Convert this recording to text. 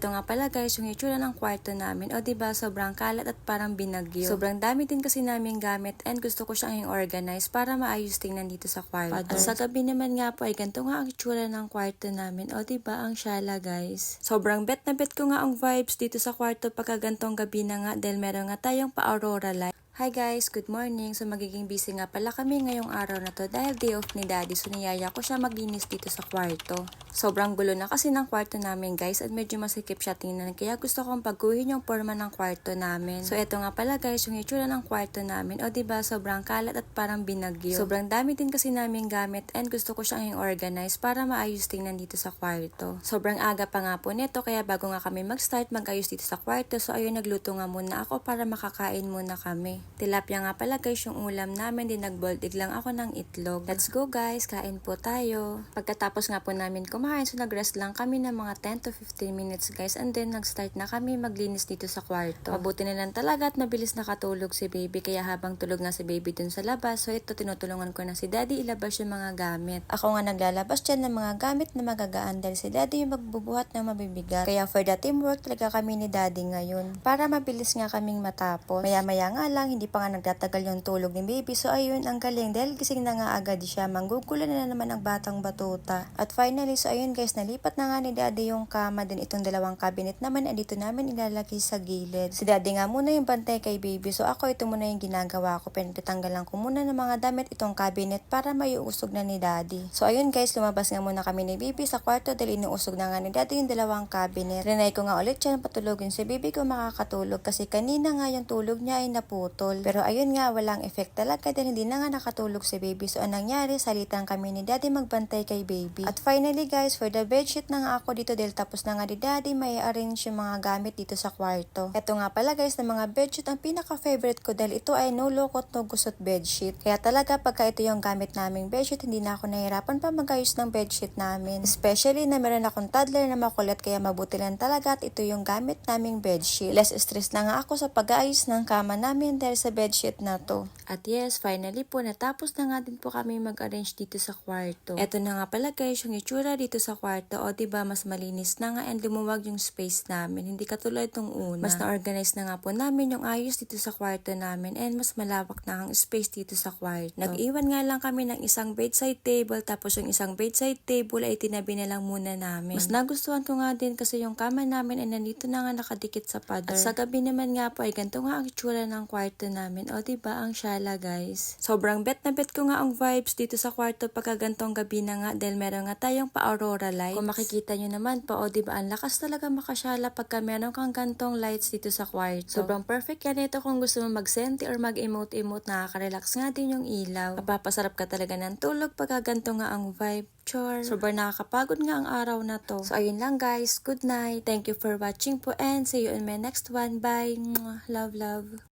Ito nga pala guys, yung itsura ng kwarto namin. O ba sobrang kalat at parang binagyo. Sobrang dami din kasi namin gamit and gusto ko siyang i-organize para maayos tingnan dito sa kwarto. At sa gabi naman nga po ay ganito nga ang itsura ng kwarto namin. O 'di ba ang shala guys. Sobrang bet na bet ko nga ang vibes dito sa kwarto pagka gantong gabi na nga dahil meron nga tayong pa-aurora light. Hi guys, good morning. So magiging busy nga pala kami ngayong araw na to dahil day off ni daddy. So niyaya ko siya maglinis dito sa kwarto. Sobrang gulo na kasi ng kwarto namin guys at medyo masikip siya tingnan. Kaya gusto kong pagguhin yung forma ng kwarto namin. So eto nga pala guys, yung itsura ng kwarto namin. O ba sobrang kalat at parang binagyo. Sobrang dami din kasi namin gamit and gusto ko siyang i-organize para maayos tingnan dito sa kwarto. Sobrang aga pa nga po nito kaya bago nga kami mag-start mag-ayos dito sa kwarto. So ayun nagluto nga muna ako para makakain muna kami. Tilapia nga pala guys yung ulam namin. Din nag-boiled egg lang ako ng itlog. Let's go guys, kain po tayo. Pagkatapos nga po namin kumain, so nag-rest lang kami ng mga 10 to 15 minutes guys. And then nag-start na kami maglinis dito sa kwarto. Mabuti na lang talaga at mabilis nakatulog si baby. Kaya habang tulog na si baby dun sa labas, so ito tinutulungan ko na si daddy ilabas yung mga gamit. Ako nga naglalabas dyan ng mga gamit na magagaan dahil si daddy yung magbubuhat ng mabibigat. Kaya for the teamwork talaga kami ni daddy ngayon. Para mabilis nga kaming matapos. Maya-maya nga lang, hindi pa nga nagtatagal yung tulog ni baby. So ayun, ang galing dahil gising na nga agad siya. Manggugulan na naman ang batang batuta. At finally, so ayun guys, nalipat na nga ni daddy yung kama. Din itong dalawang cabinet naman, ay dito namin ilalagay sa gilid. Si daddy nga muna yung bantay kay baby. So ako, ito muna yung ginagawa ko. Pinagtatanggalan ko muna ng mga damit itong cabinet para maiusog na ni daddy. So ayun guys, lumabas nga muna kami ni baby sa kwarto dahil inuusog na nga ni daddy yung dalawang cabinet. Rinay ko nga ulit siya patulogin si baby ko makakatulog kasi kanina nga yung tulog niya ay naputol. Pero ayun nga, walang effect talaga dahil hindi na nga nakatulog si baby. So anong nangyari, salitan kami ni daddy magbantay kay baby. At finally guys, for the bedsheet na nga ako dito dahil tapos na nga ni daddy may arrange yung mga gamit dito sa kwarto. Ito nga pala guys, na mga bedsheet ang pinaka-favorite ko dahil ito ay no lokot no gusot bedsheet. Kaya talaga pagka ito yung gamit naming bedsheet, hindi na ako nahirapan pa magayos ng bedsheet namin. Especially na meron akong toddler na makulit kaya mabuti lang talaga at ito yung gamit naming bedsheet. Less stress na nga ako sa pag-aayos ng kama namin dahil sa bedsheet na to. At yes, finally po natapos na nga din po kami mag-arrange dito sa kwarto. Eto na nga pala guys, yung itsura dito sa kwarto. O ba diba, mas malinis na nga and lumuwag yung space namin. Hindi katulad nung una. Mas na-organize na nga po namin yung ayos dito sa kwarto namin and mas malawak na ang space dito sa kwarto. Nag-iwan nga lang kami ng isang bedside table tapos yung isang bedside table ay tinabi na lang muna namin. Mas nagustuhan ko nga din kasi yung kama namin ay nandito na nga nakadikit sa pader. At sa gabi naman nga po ay ganito nga ang itsura ng kwarto namin. O diba ang shala guys. Sobrang bet na bet ko nga ang vibes dito sa kwarto pagka gantong gabi na nga dahil meron nga tayong pa-aurora lights. Kung makikita nyo naman po, o diba ang lakas talaga makasyala pagka meron kang gantong lights dito sa kwarto. Sobrang perfect yan ito kung gusto mo mag-senti or mag-emote-emote, nakaka-relax nga din yung ilaw. Mapapasarap ka talaga ng tulog pagka ganto nga ang vibe. Char. Sobrang nakakapagod nga ang araw na to. So ayun lang guys, good night. Thank you for watching po and see you in my next one. Bye. Mwah. Love, love.